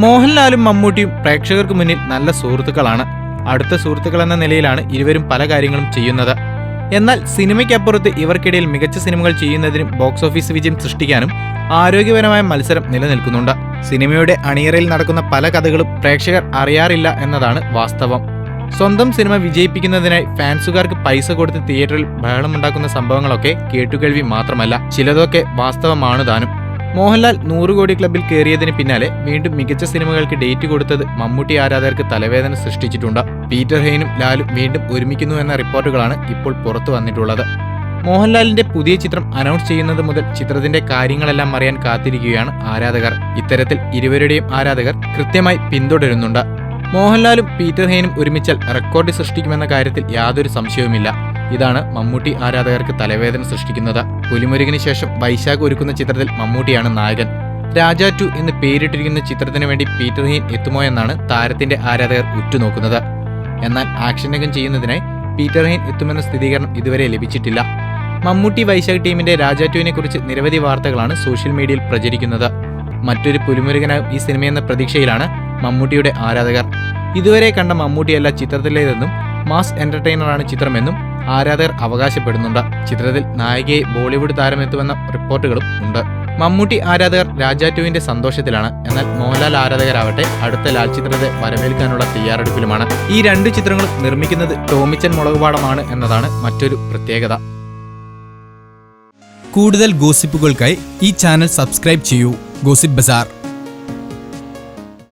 മോഹൻലാലും മമ്മൂട്ടിയും പ്രേക്ഷകർക്ക് മുന്നിൽ നല്ല സുഹൃത്തുക്കളാണ്. അടുത്ത സുഹൃത്തുക്കൾ എന്ന നിലയിലാണ് ഇരുവരും പല കാര്യങ്ങളും ചെയ്യുന്നത്. എന്നാൽ സിനിമയ്ക്കപ്പുറത്ത് ഇവർക്കിടയിൽ മികച്ച സിനിമകൾ ചെയ്യുന്നതിനും ബോക്സ് ഓഫീസ് വിജയം സൃഷ്ടിക്കാനും ആരോഗ്യപരമായ മത്സരം നിലനിൽക്കുന്നുണ്ട്. സിനിമയുടെ അണിയറയിൽ നടക്കുന്ന പല കഥകളും പ്രേക്ഷകർ അറിയാറില്ല എന്നതാണ് വാസ്തവം. സ്വന്തം സിനിമ വിജയിപ്പിക്കുന്നതിനായി ഫാൻസുകാർക്ക് പൈസ കൊടുത്ത് തിയേറ്ററിൽ ബഹളമുണ്ടാക്കുന്ന സംഭവങ്ങളൊക്കെ കേട്ടുകേൾവി മാത്രമല്ല ചിലതൊക്കെ വാസ്തവമാണ് താനും. മോഹൻലാൽ നൂറുകോടി ക്ലബിൽ കയറിയതിന് പിന്നാലെ വീണ്ടും മികച്ച സിനിമകൾക്ക് ഡേറ്റ് കൊടുത്തത് മമ്മൂട്ടി ആരാധകർക്ക് തലവേദന സൃഷ്ടിച്ചിട്ടുണ്ട്. പീറ്റർ ഹെയ്നും ലാലും വീണ്ടും ഒരുമിക്കുന്നു എന്ന റിപ്പോർട്ടുകളാണ് ഇപ്പോൾ പുറത്തു വന്നിട്ടുള്ളത്. മോഹൻലാലിന്റെ പുതിയ ചിത്രം അനൗൺസ് ചെയ്യുന്നത് മുതൽ ചിത്രത്തിന്റെ കാര്യങ്ങളെല്ലാം അറിയാൻ കാത്തിരിക്കുകയാണ് ആരാധകർ. ഇത്തരത്തിൽ ഇരുവരുടെയും ആരാധകർ കൃത്യമായി പിന്തുടരുന്നുണ്ട്. മോഹൻലാലും പീറ്റർ ഹെയ്നും ഒരുമിച്ചാൽ റെക്കോർഡ് സൃഷ്ടിക്കുമെന്ന കാര്യത്തിൽ യാതൊരു സംശയവുമില്ല. ഇതാണ് മമ്മൂട്ടി ആരാധകർക്ക് തലവേദന സൃഷ്ടിക്കുന്നത്. പുലിമുരുകിന് ശേഷം വൈശാഖ് ഒരുക്കുന്ന ചിത്രത്തിൽ മമ്മൂട്ടിയാണ് നായകൻ. രാജ ടു എന്ന് പേരിട്ടിരിക്കുന്ന ചിത്രത്തിന് വേണ്ടി പീറ്റർ ഹീൻ എത്തുമോ എന്നാണ് താരത്തിന്റെ ആരാധകർ ഉറ്റുനോക്കുന്നത്. എന്നാൽ ആക്ഷൻ രംഗം ചെയ്യുന്നതിനായി പീറ്റർ ഹീൻ എത്തുമെന്ന സ്ഥിരീകരണം ഇതുവരെ ലഭിച്ചിട്ടില്ല. മമ്മൂട്ടി വൈശാഖ് ടീമിന്റെ രാജാറ്റുവിനെ കുറിച്ച് നിരവധി വാർത്തകളാണ് സോഷ്യൽ മീഡിയയിൽ പ്രചരിക്കുന്നത്. മറ്റൊരു പുലിമുരുകനാകും ഈ സിനിമയെന്ന പ്രതീക്ഷയിലാണ് മമ്മൂട്ടിയുടെ ആരാധകർ. ഇതുവരെ കണ്ട മമ്മൂട്ടിയല്ല ചിത്രത്തിലേതെന്നും മാസ് എന്റർടൈനറാണ് ചിത്രമെന്നും ആരാധകർ അവകാശപ്പെടുന്നുണ്ട്. ചിത്രത്തിൽ നായികയെ ബോളിവുഡ് താരമെത്തുമെന്ന റിപ്പോർട്ടുകളും ഉണ്ട്. മമ്മൂട്ടി ആരാധകർ രാജാറ്റുവിന്റെ സന്തോഷത്തിലാണ്. എന്നാൽ മോഹൻലാൽ ആരാധകരാവട്ടെ അടുത്ത ലാൽ ചിത്രത്തെ വരവേൽക്കാനുള്ള തയ്യാറെടുപ്പിലുമാണ്. ഈ രണ്ട് ചിത്രങ്ങളും നിർമ്മിക്കുന്നത് ടോമിച്ചൻ മുളകുപാടമാണ് എന്നതാണ് മറ്റൊരു പ്രത്യേകത. കൂടുതൽ ഗോസിപ്പുകൾക്കായി ഈ ചാനൽ സബ്സ്ക്രൈബ് ചെയ്യൂ. Gossip bazaar.